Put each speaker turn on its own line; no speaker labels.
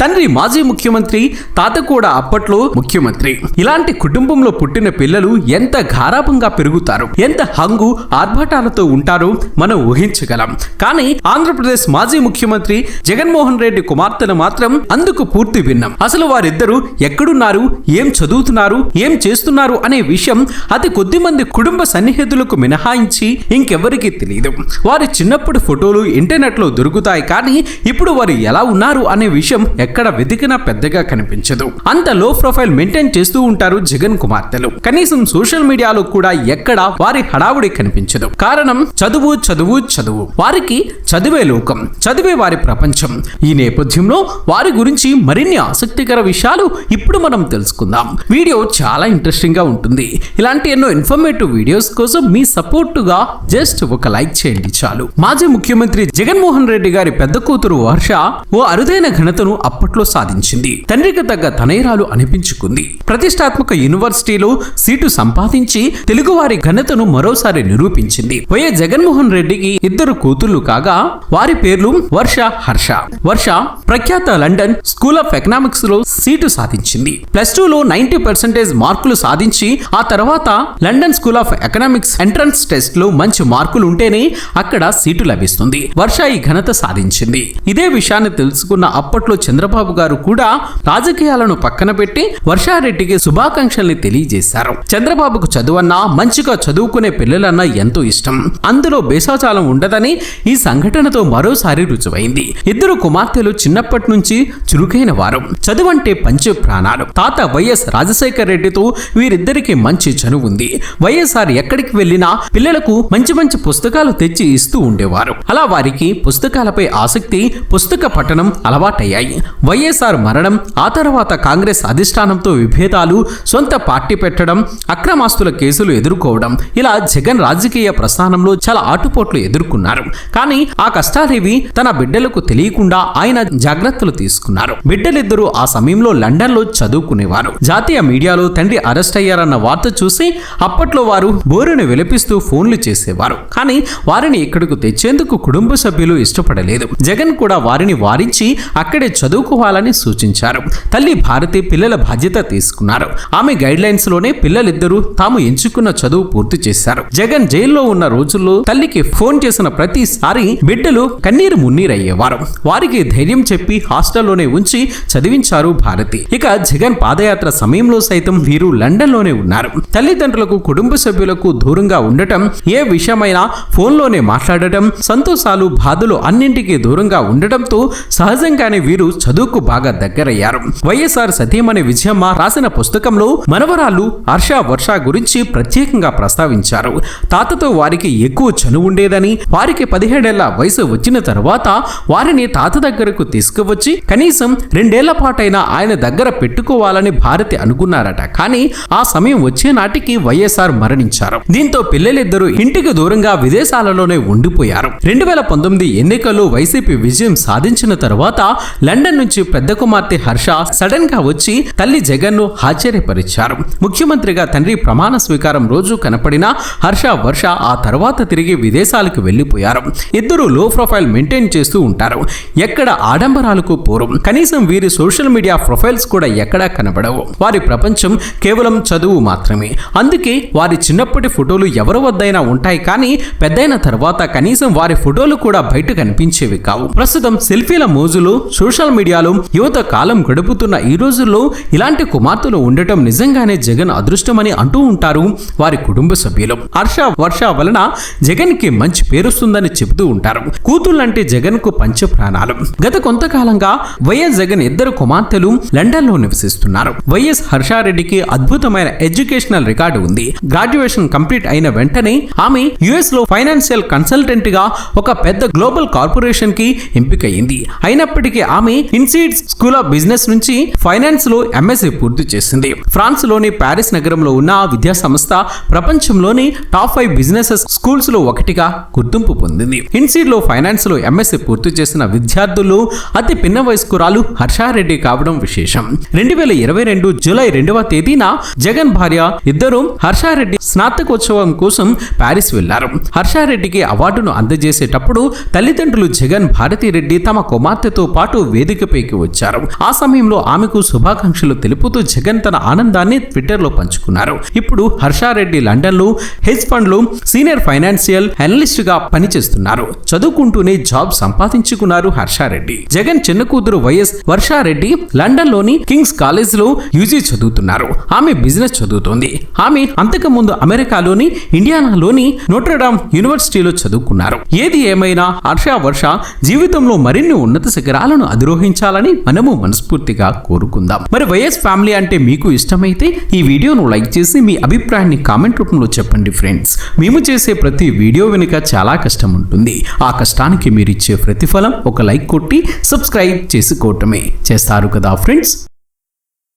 తండ్రి మాజీ ముఖ్యమంత్రి తాత కూడా అప్పట్లో ముఖ్యమంత్రి. ఇలాంటి కుటుంబంలో పుట్టిన పిల్లలు ఎంత గారాభంగా పెరుగుతారు? ఎంత హంగు ఆర్భాటాలతో ఉంటారో మనం ఊహించగలం. కానీ ఆంధ్రప్రదేశ్ మాజీ ముఖ్యమంత్రి జగన్మోహన్ రెడ్డి కుమార్తెను మాత్రం అందుకు పూర్తి భిన్నం. అసలు వారిద్దరూ ఎక్కడున్నారు? ఏం చదువుతున్నారు? ఏం చేస్తున్నారు అనే విషయం అతి కొద్ది మంది కుటుంబ సన్నిహితులకు మినహాయించి ఇంకెవరికీ తెలియదు వారి చిన్నప్పటి ఫోటోలు ఇంటర్నెట్లో దొరుకుతాయి కానీ ఇప్పుడు వారు ఎలా ఉన్నారు అనే విషయం ఎక్కడ వెతికినా పెద్దగా కనిపించదు. అంత లో ప్రొఫైల్ మెయింటైన్ చేస్తూ ఉంటారు జగన్ కుమార్తెలు. కనీసం సోషల్ మీడియాలో కూడా ఎక్కడ వారి హడావుడి కనిపించదు. కారణం చదువు చదువు చదువు. వారికి చదివే లోకం చదివే వారి ప్రపంచం. ఈ నేపథ్యంలో వారి గురించి మరిన్ని ఆసక్తికర విషయాలు ఇప్పుడు మనం తెలుసుకుందాం. వీడియో చాలా ఇంట్రెస్టింగ్గా ఉంటుంది. ఇలాంటి ఎన్నో ఇన్ఫర్మేటివ్ వీడియోస్ కోసం మీ సపోర్టుగా జస్ట్ ఒక లైక్ చేయండి చాలు. మాజీ ముఖ్యమంత్రి జగన్మోహన్ రెడ్డి గారి పెద్ద కూతురు వర్ష ఓ అరుదైన ఘనతను అప్పట్లో సాధించింది. తండ్రికి తగ్గ తనయరాలు అనిపించుకుంది. ప్రతిష్టాత్మక యూనివర్సిటీలో సీటు సంపాదించి తెలుగువారి ఘనతను మరోసారి నిరూపించింది. వైఎస్ జగన్మోహన్ రెడ్డికి ఇద్దరు కూతుళ్ళు కాగా వారి పేర్లు వర్ష హర్ష. వర్ష ప్రఖ్యాత లండన్ స్కూల్ ఆఫ్ ఎకనామిక్స్లో సీటు సాధించింది. ప్లస్ టూ లో నైన్టీ పర్సెంటేజ్ మార్కులు సాధించి ఆ తర్వాత London School of Economics entrance టెస్ట్లో మంచి మార్కులు ఉంటేనే అక్కడ సీటు లభిస్తుంది. వర్ష ఈ ఘనత సాధించింది. ఇదే విషయాన్ని తెలుసుకున్న అప్పట్లో చంద్ర చంద్రబాబు గారు కూడా రాజకీయాలను పక్కన పెట్టి వర్షారెడ్డికి శుభాకాంక్షల్ని తెలియజేశారు. చంద్రబాబుకు చదువన్నా మంచిగా చదువుకునే పిల్లలన్నా ఎంతో ఇష్టం. అందులో బేసాచాలం ఉండదని ఈ సంఘటనతో మరోసారి రుజువైంది. ఇద్దరు కుమార్తెలు చిన్నప్పటి నుంచి చురుకైన వారు. చదువంటే పంచ ప్రాణాలు తాత వైఎస్ రాజశేఖర్ రెడ్డితో వీరిద్దరికి మంచి చనువు ఉంది. వైఎస్ఆర్ ఎక్కడికి వెళ్ళినా పిల్లలకు మంచి మంచి పుస్తకాలు తెచ్చి ఇస్తూ ఉండేవారు. అలా వారికి పుస్తకాలపై ఆసక్తి పుస్తక పఠనం అలవాటయ్యాయి. వైఎస్ఆర్ మరణం ఆ తర్వాత కాంగ్రెస్ అధిష్టానంతో విభేదాలు సొంత పార్టీ పెట్టడం అక్రమాస్తుల కేసులు ఎదుర్కోవడం ఇలా జగన్ రాజకీయ ప్రస్థానంలో చాలా ఆటుపోట్లు ఎదుర్కొన్నారు. కానీ ఆ కష్టాలేవి తన బిడ్డలకు తెలియకుండా ఆయన జాగ్రత్తలు తీసుకున్నారు. బిడ్డలిద్దరూ ఆ సమయంలో లండన్లో చదువుకునేవారు. జాతీయ మీడియాలో తండ్రి అరెస్ట్ అయ్యారన్న వార్త చూసి అప్పట్లో వారు బోరును విలపిస్తూ ఫోన్లు చేసేవారు. కానీ వారిని ఇక్కడకు తెచ్చేందుకు కుటుంబ సభ్యులు ఇష్టపడలేదు. జగన్ కూడా వారిని వారించి అక్కడే చదువుకోవాలని సూచించారు. తల్లి భారతి పిల్లల బాధ్యత తీసుకున్నారు. ఆమె గైడ్ లైన్స్లోనే పిల్లలిద్దరూ తాము ఎంచుకున్న చదువు పూర్తి చేశారు. జగన్ జైల్లో ఉన్న రోజుల్లో తల్లికి ఫోన్ చేసిన ప్రతిసారి బిడ్డలు కన్నీరు మున్నీరయ్యేవారు. వారికి ధైర్యం చెప్పి హాస్టల్లోనే ఉంచి చదివించారు భారతి. ఇక జగన్ పాదయాత్ర సమయంలో సైతం వీరు లండన్లోనే ఉన్నారు. తల్లిదండ్రులకు కుటుంబ సభ్యులకు దూరంగా ఉండటం ఏ విషయమైనా ఫోన్లోనే మాట్లాడటం సంతోషాలు బాధలు అన్నింటికీ దూరంగా ఉండటంతో సహజంగానే వీరు చదువుకు బాగా దగ్గరయ్యారు. వైఎస్ఆర్ సతీమణి విజయమ్మ రాసిన పుస్తకంలో మనవరాలు హర్ష వర్ష గురించి ప్రత్యేకంగా ప్రస్తావించారు. తాతతో వారికి ఎక్కువ చనువు ఉండేదని వారికి పదిహేడేళ్ళ వయసు వచ్చిన తర్వాత వారిని తాత దగ్గరకు తీసుకువచ్చి కనీసం రెండేళ్ళ పాటైనా ఆయన దగ్గర పెట్టుకోవాలని భారతి అనుకున్నారట. కానీ ఆ సమయం వచ్చే నాటికి వైఎస్ఆర్ మరణించారు. దీంతో పిల్లలిద్దరూ ఇంటికి దూరంగా విదేశాలలోనే ఉండిపోయారు. రెండు వేల పంతొమ్మిది ఎన్నికల్లో వైసీపీ విజయం సాధించిన తర్వాత లండన్ నుంచి పెద్ద కుమార్తె హర్ష సడన్గా వచ్చి తల్లి జగన్ను ఆశ్చర్యపరిచారు. ముఖ్యమంత్రిగా తండ్రి ప్రమాణ స్వీకారం రోజు కనపడిన హర్ష వర్ష ఆ తర్వాత తిరిగి విదేశాలకు వెళ్ళిపోయారు ఇద్దరు లో ప్రొఫైల్ మెయింటైన్ చేస్తూ ఉంటారు. ఎక్కడ ఆడంబరాలకు పూర్వం కనీసం వీరి సోషల్ మీడియా ప్రొఫైల్స్ కూడా ఎక్కడా కనబడవు. వారి ప్రపంచం కేవలం చదువు మాత్రమే. అందుకే వారి చిన్నప్పటి ఫోటోలు ఎవరి వద్దైనా ఉంటాయి కానీ పెద్దయిన తర్వాత కనీసం వారి ఫోటోలు కూడా బయట కనిపించేవి కావు. ప్రస్తుతం సెల్ఫీల మోజులు సోషల్ మీడియా మీడియాలో యువత కాలం గడుపుతున్న ఈ రోజుల్లో ఇలాంటి కుమార్తెలు ఉండటం నిజంగానే జగన్ అదృష్టమని అంటూ ఉంటారు వారి కుటుంబ సభ్యులు. హర్ష వర్ష వలన జగన్కి మంచి పేరుస్తుందని చెబుతూ ఉంటారు. కూతుళ్ళంటే జగన్కు పంచ ప్రాణాలు గత కొంతకాలంగా వైఎస్ జగన్ ఇద్దరు కుమార్తెలు లండన్లో నివసిస్తున్నారు. వైఎస్ హర్షారెడ్డికి అద్భుతమైన ఎడ్యుకేషనల్ రికార్డు ఉంది. గ్రాడ్యుయేషన్ కంప్లీట్ అయిన వెంటనే ఆమె యుఎస్లో ఫైనాన్షియల్ కన్సల్టెంట్గా ఒక పెద్ద గ్లోబల్ కార్పొరేషన్కి ఎంపికయింది అయినప్పటికీ ఆమె ఇన్సీడ్స్ స్కూల్ ఆఫ్ బిజినెస్ నుంచి ఫైనాన్స్లో ఎంఎస్సీ పూర్తి చేసింది. ఫ్రాన్స్లోని ప్యారిస్ నగరంలో ఉన్న ఆ విద్యా సంస్థ ప్రపంచంలోని టాప్ ఫైవ్ బిజినెస్ స్కూల్స్లో ఒకటిగా గుర్తింపు పొందింది. ఇన్సీడ్లో ఫైనాన్స్లో ఎంఎస్సీ పూర్తి చేసిన విద్యార్థులు అతి పిన్న వయస్కురాలు హర్షారెడ్డి కావడం విశేషం. రెండు వేల ఇరవై రెండు జూలై రెండవ తేదీన జగన్ భార్య ఇద్దరు హర్షారెడ్డి స్నాతకోత్సవం కోసం ప్యారిస్ వెళ్ళారు. హర్షారెడ్డికి అవార్డును అందజేసేటప్పుడు తల్లిదండ్రులు జగన్ భారతిరెడ్డి తమ కుమార్తెతో పాటు వేదికపై తెరపైకి వచ్చారు. ఆ సమయంలో ఆమెకు శుభాకాంక్షలు తెలుపుతూ జగన్ తన ఆనందాన్ని ట్విట్టర్లో పంచుకున్నారు. ఇప్పుడు హర్షారెడ్డి లండన్లో హెజ్ ఫండ్లో సీనియర్ ఫైనాన్షియల్ అనలిస్ట్గా పనిచేస్తున్నారు. చదువుకుంటూనే జాబ్ సంపాదించుకున్నారు హర్షారెడ్డి. జగన్ చిన్న కూతురు వైఎస్ వర్షారెడ్డి లండన్లోని కింగ్స్ కాలేజ్లో యూజీ చదువుతున్నారు. ఆమె బిజినెస్ చదువుతోంది. ఆమె అంతకుముందు అమెరికాలోని ఇండియానాలోని నోట్రడామ్ యూనివర్సిటీలో చదువుకున్నారు. ఏది ఏమైనా హర్ష వర్ష జీవితంలో మరిన్ని ఉన్నత శిఖరాలను అధిరోహించారు అధిరోహించాలని మనము మనస్ఫూర్తిగా కోరుకుందాం. మరి వైఎస్ ఫ్యామిలీ అంటే మీకు ఇష్టమైతే ఈ వీడియోను లైక్ చేసి మీ అభిప్రాయాన్ని కామెంట్ రూపంలో చెప్పండి ఫ్రెండ్స్. మేము చేసే ప్రతి వీడియో వెనుక చాలా కష్టం ఉంటుంది. ఆ కష్టానికి మీరు ఇచ్చే ప్రతిఫలం ఒక లైక్ కొట్టి సబ్స్క్రైబ్ చేసుకోవటమే. చేస్తారు కదా ఫ్రెండ్స్?